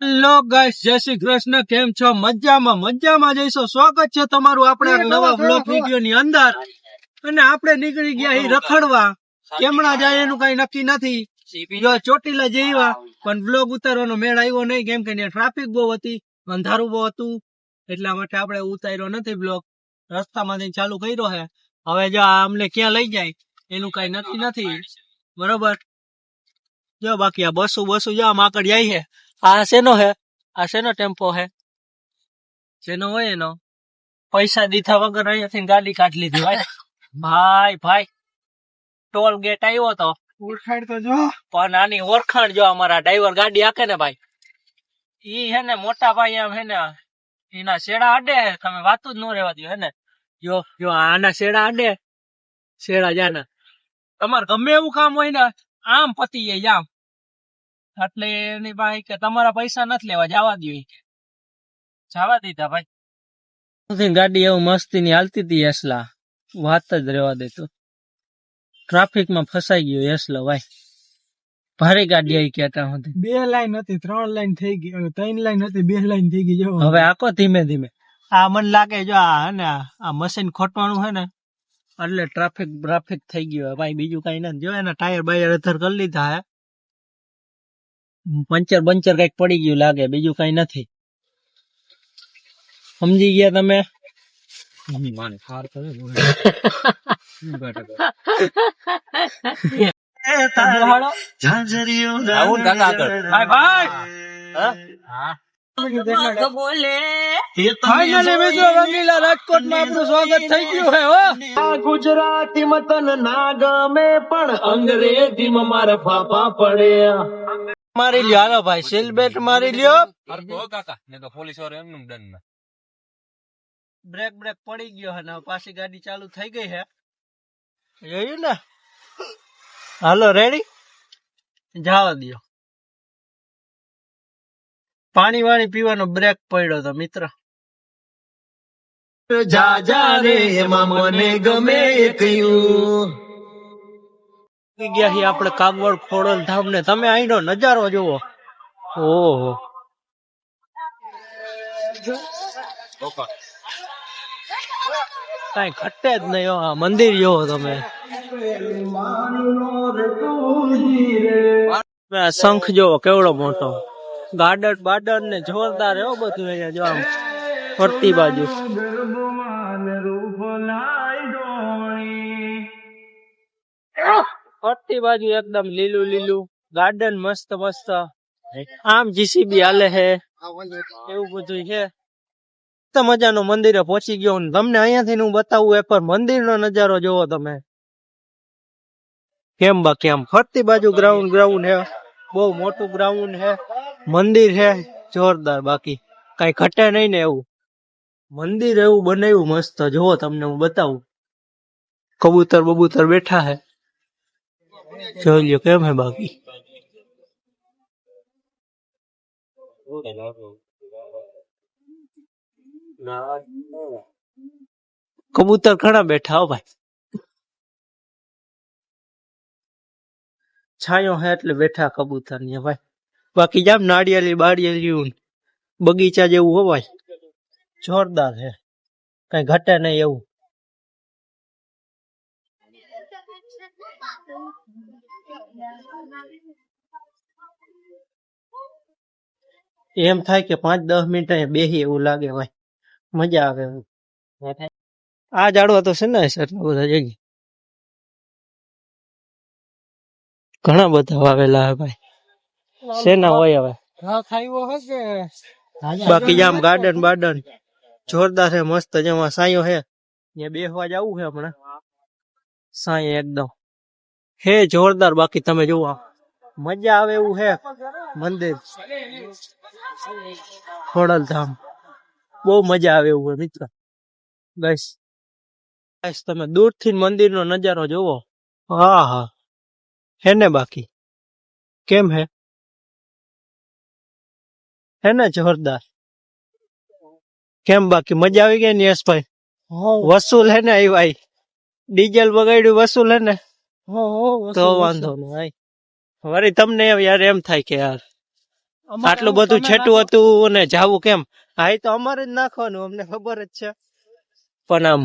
Hello guys જય શ્રી કૃષ્ણ. કેમ છો? મજામાં મજામાં જઈશો. સ્વાગત છે તમારું આપણે નવા બ્લોક વીડિયો ની અંદર. અને આપણે નીકળી ગયા રખડવા. કેમણા જાય એનું કઈ નક્કી નથી. જો ચોટીલા જઈવા પણ બ્લોગ ઉતારવાનો મેળ આવ્યો નહીં. કેમ કે ટ્રાફિક બહુ હતી અંધારું બહુ હતું. એટલા માટે આપણે ઉતાર્યો નથી બ્લોગ રસ્તામાંથી ચાલુ કર્યો છે હવે જો આ અમને ક્યાં લઈ જાય એનું કઈ નક્કી નથી. બરોબર? જો બાકી આ બસો બસો જો આમ આગળ જાય છે આ શેનો હે? આ શેનો ટેમ્પો હે? શેનો હોય એનો. પૈસા દીધા વગર અહીંયાથી ગાડી કાઢી લીધી ભાઈ ભાઈ ભાઈ ટોલ ગેટ આવ્યો તો. ઓળખાણ તો જો. પણ આની ઓળખાણ જો અમારા ડ્રાઈવર ગાડી આખે ને ભાઈ. ઈ હે ને મોટા ભાઈ એમ હે ને એના શેડા અડે તમે વાતું જ ન રહેવા દો હે ને. જો જો આના શેડા અડે શેડા જાના. તમારે ગમે એવું કામ હોય ને આમ પતી જાય આમ. એટલે એની ભાઈ કે તમારા પૈસા નથી લેવા જવા દો જવા દીધા ભાઈ. ગાડી એવું મસ્તી ની હાલતી હતી એસલા. વાત જ રહેવા દેતું ટ્રાફિકમાં ફસાઈ ગયો એસલો ભાઈ. ભારે ગાડી આવી કેતા હતી બે લાઈન હતી ત્રણ લાઈન થઈ ગઈ ત્રણ લાઈન હતી બે લાઈન થઈ ગઈ જો હવે આખો ધીમે ધીમે. આ મને લાગે જો આ હે ને આ મશીન ખોટવાનું છે ને એટલે ટ્રાફિક ટ્રાફિક થઈ ગયો ભાઈ બીજું કઈ નથી. જો એના ટાયર બાયર અધર કરી લીધા હે. પંચર બંચર કંઈક પડી ગયું લાગે બીજું કઈ નથી. સમજી ગયા તમે? રાજકોટ ને કાકા આગળ. ભાઈ ભાઈ! હા? ફાઇનલી મિત્રો રંગીલા રાજકોટમાં આપણું સ્વાગત થઈ ગયું હે. ગુજરાતી માં મતન ના ગમે પણ અંગ્રેજી માં મારા ફાફા પડે મારી લ્યો. હાલો ભાઈ સીલ બેટ મારી લ્યો. બ્રેક બ્રેક પડી ગયો હે ને પાછી ગાડી ચાલુ થઈ ગઈ હે. જોયું ને? હાલો રેડી જવા દિયો. પાણી વાણી પીવાનો બ્રેક પડ્યો તો મિત્ર. જા જા રે એમાં મને ગમે એ કયું. ગયા છીએ આપણે કાગવડ ખોડલ ધામ ને તમે અહીંનો નજારો જુઓ. ઓહો. કઈ ઘટે જ નહીં હો. આ મંદિર જોવો તમે. આ શંખ જોવો કેવડો મોટો. ગાર્ડન બાર્ડન ને જોરદાર એવો બધું અહીંયા જો આમ. ફરતી બાજુ. ફરતી બાજુ એકદમ લીલું લીલું ગાર્ડન મસ્ત મસ્ત. આમ જીસીબી હાલે છે એવું બધું છે મસ્ત મજાનું મંદિરે પહોંચી ગયો ને તમને અહીંયાથી હું બતાવું એકવાર મંદિરનો નજારો જોવો તમે. કેમ બાકી આમ ફરતી બાજુ ગ્રાઉન્ડ ગ્રાઉન્ડ હે. બહુ મોટું ગ્રાઉન્ડ હે. મંદિર હે. જોરદાર બાકી. કઈ ઘટે નહીં ને એવું. મંદિર એવું બનાવ્યું મસ્ત. જોવો તમને હું બતાવું. કબૂતર બબૂતર બેઠા હે. જોઈ લ્યો કેમ હે બાકી કબૂતર ઘણા બેઠા હો ભાઈ છાયો હે એટલે બેઠા કબૂતર ને ભાઈ બાકી જામ નાળિયેરી બાળિયેરી બગીચા જેવું હો ભાઈ જોરદાર હે કઈ ઘટે નહીં એવું એમ થાય કે પાંચ દસ મિનિટ અહીંયા બેહી એવું લાગે ભાઈ. મજા આવે આ જાડવા તો છે ને એટલા બધા જગ્યા ઘણા બધા વાવેલા હે ભાઈ. શેના હોય હવે. બાકી જામ ગાર્ડન બાર્ડન જોરદાર છે મસ્ત જેમાં સાયો હે ત્યાં બેસવા જવું છે હમણાં. સાંઈ એકદમ. હે જોરદાર બાકી તમે જુઓ આમ. મજા આવે એવું હે. મંદિર. ખોડલ ધામ બહુ મજા આવે એવું હે મિત્ર. બસ બસ તમે દૂરથી મંદિર નો નજારો જોવો હા હા. હે ને બાકી? કેમ હે? હે ને જોરદાર? કેમ બાકી? મજા આવી ગઈ ને યશભાઈ? વસૂલ હે ને આવી ભાઈ? ડીઝલ બગાડ્યું વસૂલ હે ને? તો વાંધો નહીં. વળી તમને યાર એમ થાય કે યાર આટલું બધું છેટું હતું અને જાવું કેમ? હા તો અમારે જ નાખવાનું અમને ખબર જ છે. પણ આમ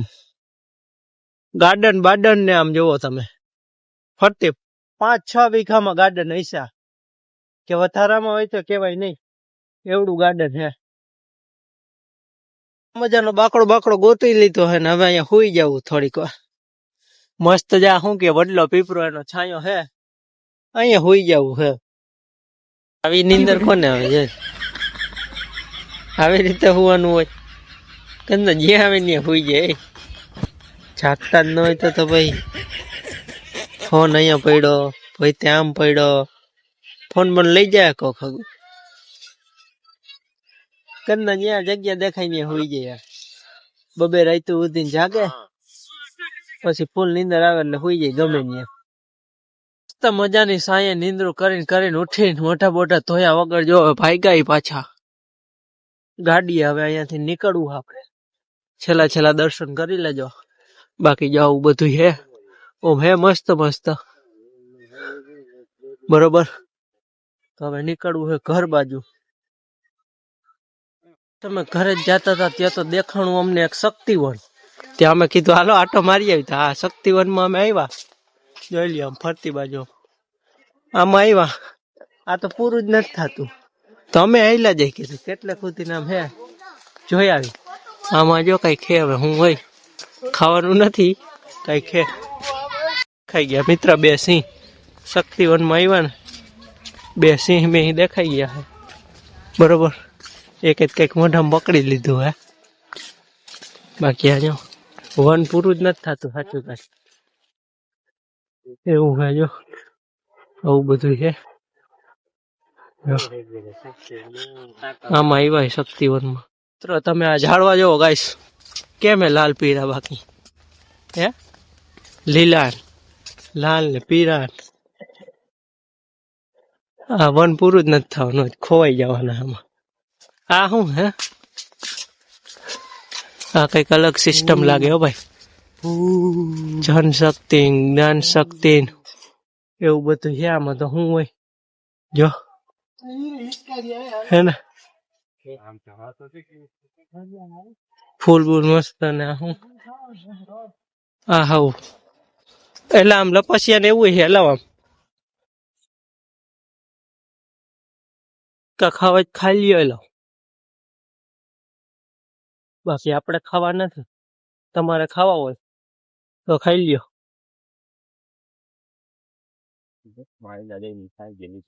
ગાર્ડન બાર્ડન ને આમ જોવો તમે. ફરતે પાંચ છ વીઘામાં ગાર્ડન હૈસા કે વધારામાં હોય તો કેવાય નહીં. એવડું ગાર્ડન છે. મજાનો બાકડો બાકડો ગોતી લીધો હે ને હવે અહીંયા સુઈ જવું થોડીક વાર. મસ્ત જા શું કે વડલો પીપરો એનો છાંયો હે. અહીંયા હોઈ જવું હે. આવી નીંદર કોને આવે છે? આવી રીતે હોવાનું હોય. કંદ જે આવે ને હોઈ જાય. જાગતા જ ન હોય તો તો ભાઈ, ફોન અહીંયા પડ્યો, ભાઈ ત્યાં પડ્યો. ફોન પણ લઈ જાય કો ખગું કંદ જ્યાં જગ્યા દેખાય ને હોઈ જાય. બબે રાતું ઉધીને જાગે. પછી ફૂલ નીંદર આવે એટલે હુઈ જાય ગમે ત્યાં. મસ્ત મજાની સાંયે નીંદરું કરીને કરીને ઉઠીને મોટા મોટા ધોયા વગર જો હવે ભાગ્યા ઈ પાછા. ગાડી હવે અહીંયાથી નીકળવું આપણે. છેલ્લા છેલ્લા દર્શન કરી લેજો. બાકી જાવું બધું હે. ઓમ હે મસ્ત મસ્ત. બરોબર? તો હવે નીકળવું હે ઘર બાજુ. તમે ઘરે જ જતા હતા ત્યાં તો દેખાણું અમને એક શક્તિવન. ત્યાં અમે કીધું, હાલો, આટો મારી આવી. હા શક્તિવનમાં અમે આવ્યા. જોઈ લ્યો, આમ ફરતી બાજુ. આમાં આવ્યા. આ તો પૂરું જ નથી થતું. તો અમે આવેલા જઈ કીધું કેટલે સુધી આમ હે? જોઈ આવી. આમાં જો કઈ ખે હવે, હું હોય. ખાવાનું નથી. કઈ ખે ખાઈ ગયા મિત્ર બે સિંહ. શક્તિવનમાં આવ્યા ને. બે સિંહ મેં દેખાઈ ગયા હે બરોબર. એક જ કંઈક મોઢામાં પકડી લીધું હે બાકી આ જો. વન પૂરું જ નથી થતું સાચું કાંઈ એવું હે જો આવું બધું છે. આમાં આવ્યા શક્તિવનમાં મિત્રો તમે આ ઝાડવા જાઓ ગાઈસ કેમ હે લાલ પીળા બાકી હે લીલા લાલ ને પીળા આ વન પૂરું જ નથી થવાનું ખોવાઈ જવાના આમાં આ શું હે આ કંઈક અલગ સિસ્ટમ લાગે હો ભાઈ જન શક્તિ જ્ઞાન શક્તિ એવું બધું છે આમાં તો શું હોય જો હે ને ફૂલ બૂલ મસ્ત ને આ શું આ હાવ એટલે આમ લપસિયા ને એવું છે હલાવ આમ કા ખાવા જ ખાઈ લ્યો એલો બાકી આપણે ખાવા નથી. તમારે ખાવા હોય તો ખાઈ લ્યો. મારી દાદા ની થાય જેની